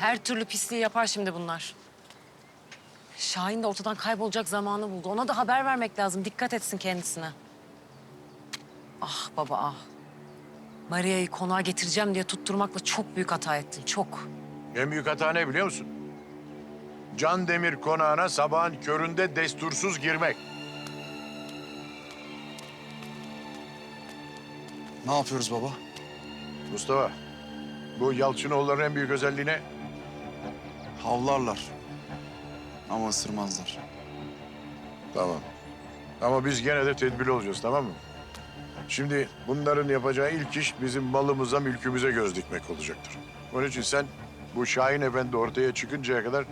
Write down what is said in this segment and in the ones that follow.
Her türlü pisliği yapar şimdi bunlar. Şahin de ortadan kaybolacak zamanı buldu. Ona da haber vermek lazım. Dikkat etsin kendisine. Ah baba ah. Maria'yı konağa getireceğim diye tutturmakla çok büyük hata ettin. Çok. En büyük hata ne biliyor musun? Can Demir konağına sabahın köründe destursuz girmek. Ne yapıyoruz baba? Mustafa, bu Yalçınoğulların en büyük özelliği ne? Havlarlar. Ama ısırmazlar. Tamam. Ama biz gene de tedbirli olacağız, tamam mı? Şimdi bunların yapacağı ilk iş bizim malımıza, mülkümüze göz dikmek olacaktır. Onun için sen bu Şahin Efendi ortaya çıkıncaya kadar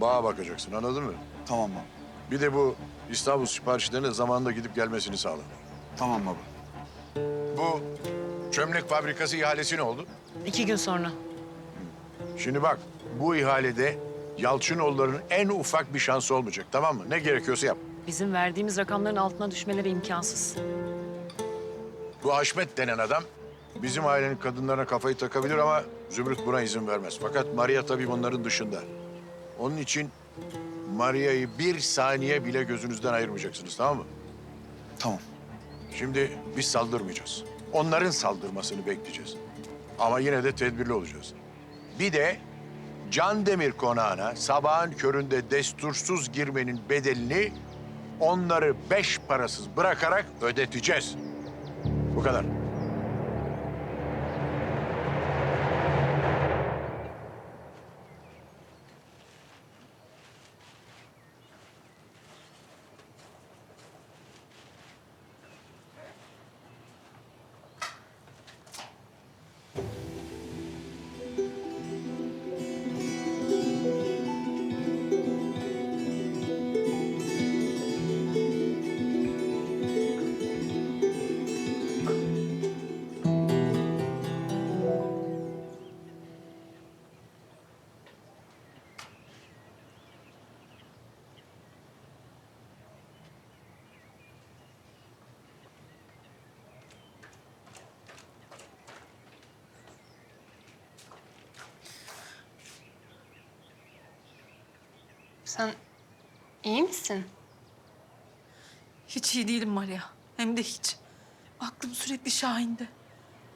bağa bakacaksın, anladın mı? Tamam baba. Bir de bu İstanbul siparişlerine zamanında gidip gelmesini sağla. Tamam baba. Bu çömlek fabrikası ihalesi ne oldu? İki gün sonra. Şimdi bak, bu ihalede Yalçınoğulları'nın en ufak bir şansı olmayacak, tamam mı? Ne gerekiyorsa yap. Bizim verdiğimiz rakamların altına düşmeleri imkansız. Bu Haşmet denen adam bizim ailenin kadınlarına kafayı takabilir ama Zümrüt buna izin vermez. Fakat Maria tabii bunların dışında. Onun için Maria'yı bir saniye bile gözünüzden ayırmayacaksınız, tamam mı? Tamam. Şimdi biz saldırmayacağız. Onların saldırmasını bekleyeceğiz. Ama yine de tedbirli olacağız. Bir de Can Demir konağına sabahın köründe destursuz girmenin bedelini onları beş parasız bırakarak ödeteceğiz. Bu kadar. Sen iyi misin? Hiç iyi değilim Maria. Hem de hiç. Aklım sürekli Şahin'de.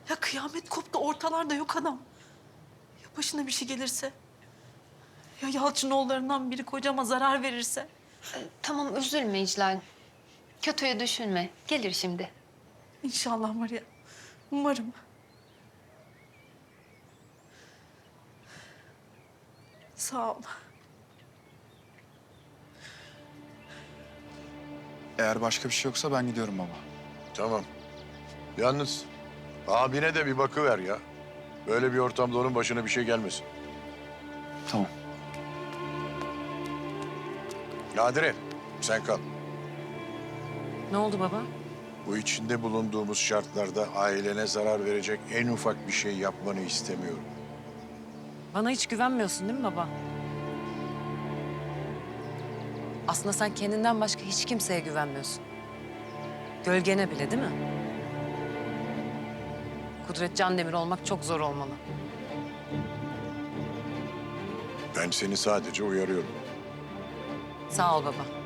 Ya kıyamet koptu ortalarda yok adam. Ya başına bir şey gelirse? Ya Yalçınoğullarından biri kocama zarar verirse? Tamam üzülme İclal. Kötüyü düşünme. Gelir şimdi. İnşallah Maria. Umarım. Sağ ol. Eğer başka bir şey yoksa ben gidiyorum baba. Tamam. Yalnız abine de bir bakıver ya. Böyle bir ortamda onun başına bir şey gelmesin. Tamam. Nadire, sen kal. Ne oldu baba? Bu içinde bulunduğumuz şartlarda ailene zarar verecek en ufak bir şey yapmanı istemiyorum. Bana hiç güvenmiyorsun değil mi baba? Aslında sen kendinden başka hiç kimseye güvenmiyorsun. Gölgene bile değil mi? Kudret Candemir olmak çok zor olmalı. Ben seni sadece uyarıyorum. Sağ ol baba.